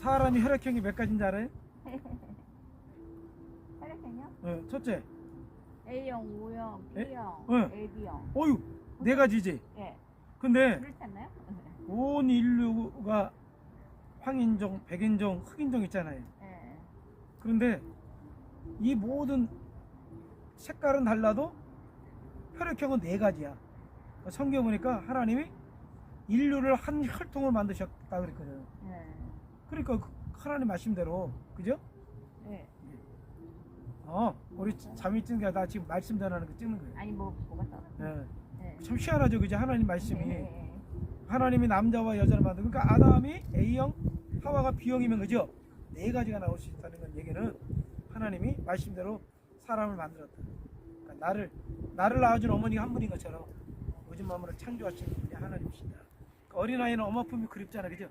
사람이 혈액형이 몇 가지인지 알아요? 혈액형이요? 어, 첫째, A형, O형, 에? B형, 응. AB형. 어유 네 가지지. 예. 근데 그렇지 않나요? 온 인류가 황인종, 백인종, 흑인종 있잖아요. 예. 그런데 이 모든 색깔은 달라도 혈액형은 네 가지야. 성경 보니까 하나님이 인류를 한 혈통을 만드셨다 그랬거든. 예. 그러니까 그 하나님 말씀대로 그죠? 예. 어, 우리 잠이 찌는 게나 지금 말씀 전하는 거 찍는 거예요. 아니 뭐 뭐가 떠? 예. 예. 참 희한하죠, 그죠? 하나님 말씀이 예, 예, 하나님이 남자와 여자를 만든 그러니까 아담이 A형, 하와가 B형이면 그죠? 네 가지가 나올 수 있다는 건 얘기는 하나님이 말씀대로 사람을 만들었다. 그러니까 나를 나를 낳아준 어머니가 한 분인 것처럼 오직 마음으로 창조하신 분이 하나님이시다. 그러니까 어린아이는 엄마 품이 그립잖아, 그죠?